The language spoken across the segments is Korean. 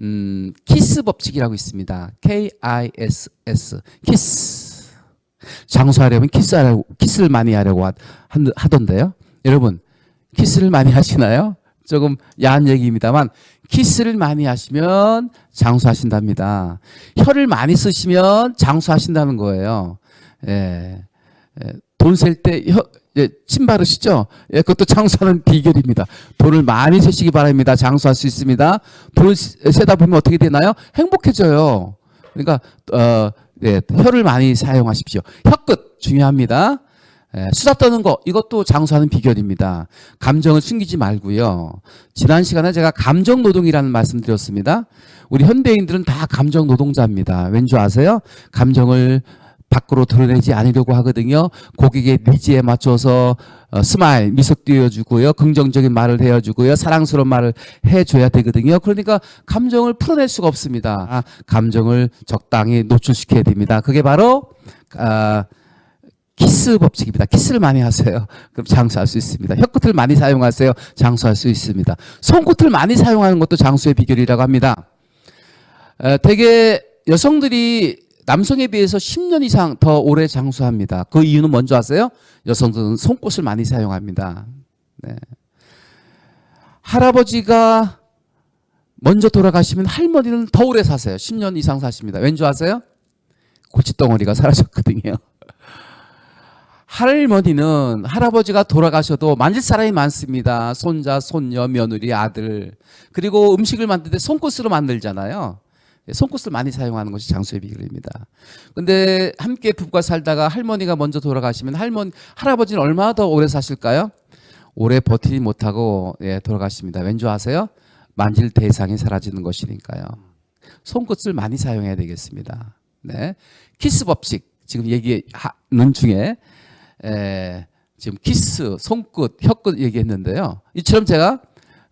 음, 키스 법칙이라고 있습니다. K-I-S-S. 키스. 장수하려면 키스하려고, 키스를 많이 하려고 하, 한- 하던데요. 여러분, 키스를 많이 하시나요? 조금 야한 얘기입니다만, 키스를 많이 하시면 장수하신답니다. 혀를 많이 쓰시면 장수하신다는 거예요. 예. 돈 셀때 혀, 예, 침 바르시죠? 예, 그것도 장수하는 비결입니다. 돈을 많이 세시기 바랍니다. 장수할 수 있습니다. 세- 세다 보면 어떻게 되나요? 행복해져요. 그러니까, 어, 예, 혀를 많이 사용하십시오. 혀끝 중요합니다. 예, 수다 떠는 거 이것도 장수하는 비결입니다. 감정을 숨기지 말고요. 지난 시간에 제가 감정 노동이라는 말씀드렸습니다. 우리 현대인들은 다 감정 노동자입니다. 왠지 아세요? 감정을 밖으로 드러내지 않으려고 하거든요. 고객의 니즈에 맞춰서 어, 스마일, 미소 띄워주고요. 긍정적인 말을 해주고요. 사랑스러운 말을 해줘야 되거든요. 그러니까 감정을 풀어낼 수가 없습니다. 아, 감정을 적당히 노출시켜야 됩니다. 그게 바로 아, 키스 법칙입니다. 키스를 많이 하세요. 그럼 장수할 수 있습니다. 혀끝을 많이 사용하세요. 장수할 수 있습니다. 손끝을 많이 사용하는 것도 장수의 비결이라고 합니다. 에, 대개 여성들이 남성에 비해서 10년 이상 더 오래 장수합니다. 그 이유는 뭔지 아세요? 여성들은 손꽃을 많이 사용합니다. 네. 할아버지가 먼저 돌아가시면 할머니는 더 오래 사세요. 10년 이상 사십니다. 왠지 아세요? 골칫덩어리가 사라졌거든요. 할머니는 할아버지가 돌아가셔도 만질 사람이 많습니다. 손자, 손녀, 며느리, 아들. 그리고 음식을 만들 때 손꽃으로 만들잖아요. 손꽃을 많이 사용하는 것이 장수의 비결입니다. 근데 함께 부부가 살다가 할머니가 먼저 돌아가시면 할머니, 할아버지는 얼마나 더 오래 사실까요? 오래 버티지 못하고 예, 돌아가십니다. 왠지 아세요? 만질 대상이 사라지는 것이니까요. 손끝을 많이 사용해야 되겠습니다. 네. 키스 법칙 지금 얘기하는 중에 에, 지금 키스, 손끝, 혀끝 얘기했는데요. 이처럼 제가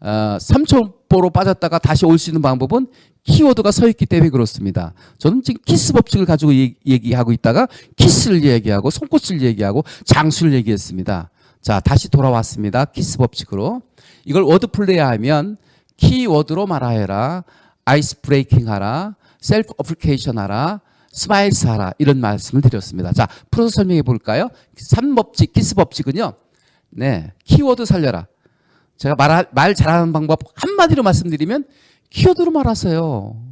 어, 삼천포로 빠졌다가 다시 올 수 있는 방법은 키워드가 서 있기 때문에 그렇습니다. 저는 지금 키스 법칙을 가지고 얘기- 얘기하고 있다가 키스를 얘기하고 손꽃을 얘기하고 장수를 얘기했습니다. 자, 다시 돌아왔습니다. 키스 법칙으로. 이걸 워드 플레이하면 키워드로 말하여라. 아이스 브레이킹 하라. 셀프 어플리케이션 하라. 스마일스 하라. 이런 말씀을 드렸습니다. 자, 풀어서 설명해 볼까요? 3법칙, 키스 법칙은요. 네. 키워드 살려라. 제가 말, 말 잘하는 방법 한마디로 말씀드리면 키워드로 말하세요.